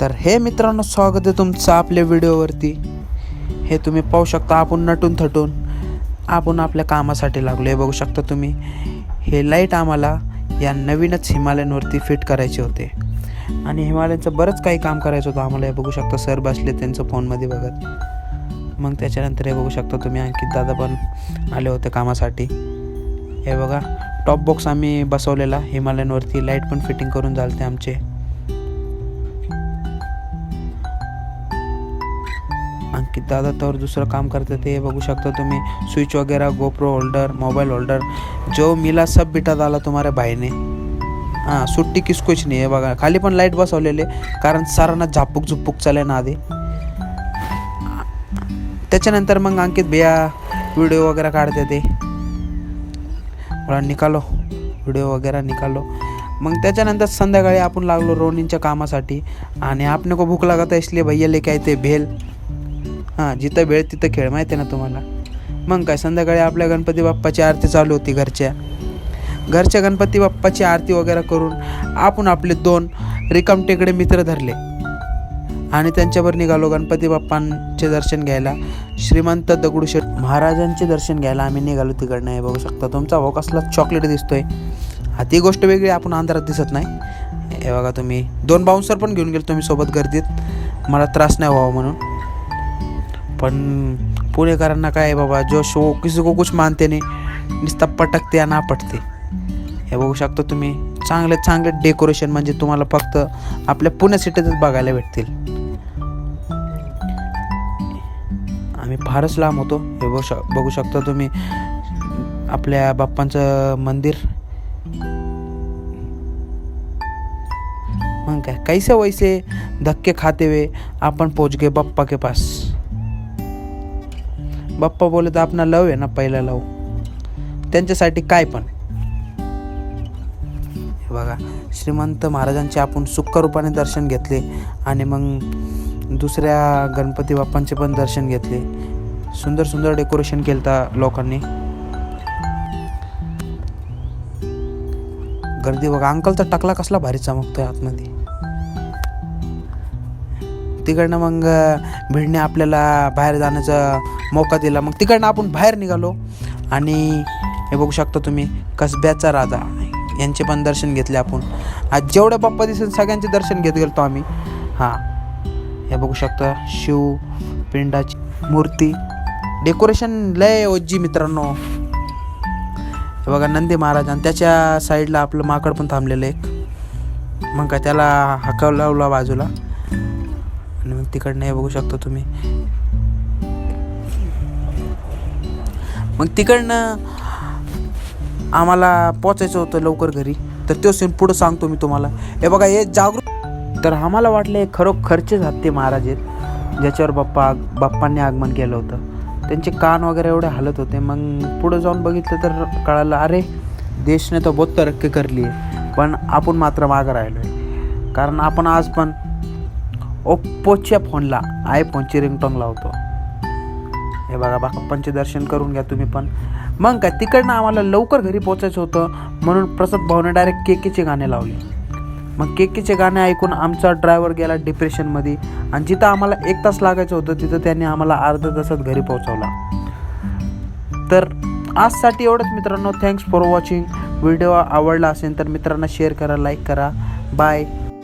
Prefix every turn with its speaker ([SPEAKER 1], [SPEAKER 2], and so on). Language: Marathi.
[SPEAKER 1] तर हे मित्रांनो स्वागत आहे तुमचं आपल्या व्हिडिओवरती. हे तुम्ही पाहू शकता आपण नटून थटून आपण आपल्या कामासाठी लागलो. हे बघू शकता तुम्ही हे लाइट आम्हाला या नवीनच हिमालयनवरती फिट करायचे होते. आणि हिमालयनचं बरंच काही काम करायचं होतं आम्हाला. हे बघू शकता सर बसले त्यांचं फोनमध्ये बघत. मग त्याच्यानंतर हे बघू शकता तुम्ही अंकित दादा पण आले होते कामासाठी. हे बघा टॉप बॉक्स आम्ही बसवलेला. हिमालयनवरती लाइट पण फिटिंग करून झालते आमचे. अंकित दादा तर दुसरं काम करते ते बघू शकता तुम्ही. स्विच वगैरह गोप्रो होल्डर मोबाइल होल्डर जो मिला सब बिटा डाला तुम्हारे बाईने हां सुट्टी किसकोच नाही आहे बघा. खाली पण लाइट बसवलेले कारण सरांना झापूक झुपूक चाले ना आधी. त्याच्यानंतर मग अंकित भैया व्हिडिओ वगैरे काढते ते. मला निकालो. व्हिडिओ वगैरे निकालो. मग त्याच्यानंतर संध्याकाळी आपण लागलो रोनिंगच्या कामासाठी. आणि आपने को भूक लागत है इसलिए भैया लेके आए ते भेल. हां जिथं वेळ तिथं खेळ माहिती आहे ना तुम्हाला? मग काय संध्याकाळी आपल्या गणपती बाप्पाची आरती चालू होती घरच्या. घरच्या गणपती बाप्पाची आरती वगैरे करून आपण आपले दोन रिकाम टेकडे मित्र धरले. आणि त्यांच्यावर निघालो गणपती बाप्पांचे दर्शन घ्यायला. श्रीमंत दगडूशेठ महाराजांचे दर्शन घ्यायला आम्ही निघालो तिकडनं हे बघू शकता. तुमचा भाऊ कसला चॉकलेट दिसतोय. हा ती गोष्ट वेगळी आपण अंधारात दिसत नाही. हे बघा तुम्ही दोन बाउन्सर पण घेऊन गेलो तुम्ही सोबत गर्दीत. मला त्रास नाही व्हावा म्हणून. पण पुणेकरांना काय आहे बाबा जो शो किसी को कुछ मानते नाही नुसता पटकते आणि पटते हे बघू शकता तुम्ही. चांगले चांगले डेकोरेशन म्हणजे तुम्हाला फक्त आपल्या पुणे सिटीतच बघायला भेटतील. आम्ही फारच लांब होतो. हे बघू शक बघू शकता तुम्ही. आपल्या बाप्पांचं मंदिर. मग काय? कैसे वैसे धक्के खाते हुए आपण पोच गे बाप्पा के पास. बाप्पा बोले तर आपला लव आहे ना पहिला लव. त्यांच्यासाठी काय पण. हे बघा श्रीमंत महाराजांचे आपण सुक्क रूपाने दर्शन घेतले आणि मग दुसऱ्या गणपती बाप्पांचे पण दर्शन घेतले. सुंदर सुंदर डेकोरेशन केलं लोकांनी. गर्दी बघा अंकलचा टकला कसला भारी चमकतोय आतमध्ये. तिकडनं मग भिडणे आपल्याला बाहेर जाण्याचा मौका दिला. मग तिकडनं आपण बाहेर निघालो. आणि हे बघू शकता तुम्ही कसब्याचा राजा. यांचे पण दर्शन घेतले आपण. आज जेवढं बाप्पा दिसेल सगळ्यांचे दर्शन घेत गेलो आम्ही. हां. हे बघू शकता शिव पिंडाची मूर्ती. डेकोरेशन लय ओजी मित्रांनो. हे बघा नंदी महाराज आणि त्याच्या साईडला आपलं माकड पण थांबलेलं एक मग काय त्याला हाकव बाजूला. आणि मग तिकडनं हे बघू शकता तुम्ही. मग तिकडनं आम्हाला पोचायचं होतं लवकर घरी. तर तो सीन पुढं सांगतो मी तुम्हाला. हे बघा हे जागृत तर आम्हाला वाटलं हे खरोखरचेच हत्ते महाराज आहेत ज्याच्यावर बाप्पा बाप्पांनी आगमन केलं होतं. त्यांचे कान वगैरे एवढे हलत होते. मग पुढं जाऊन बघितलं तर कळालं अरे देशने तर बहुत तरक्की करली आहे पण आपण मात्र मागं राहिलो आहे कारण आपण आज पण ओप्पोच्या फोनला आयफोनची रिंगटोंग लावतो. हे बघा बाप्पांचे दर्शन करून घ्या तुम्ही पण. मग काय तिकडनं आम्हाला लवकर घरी पोचायचं होतं म्हणून प्रसाद भाऊने डायरेक्ट केकीचे गाणे लावले. मग केकीचे गाणे ऐकून आमचा ड्रायव्हर गेला डिप्रेशनमध्ये आणि जिथं आम्हाला एक तास लागायचं होतं तिथं त्यांनी आम्हाला अर्ध्या तासात घरी पोहोचवला. तर आजसाठी एवढंच मित्रांनो. थँक्स फॉर वॉचिंग व्हिडिओ आवडला असेल तर मित्रांना शेअर करा लाईक करा. बाय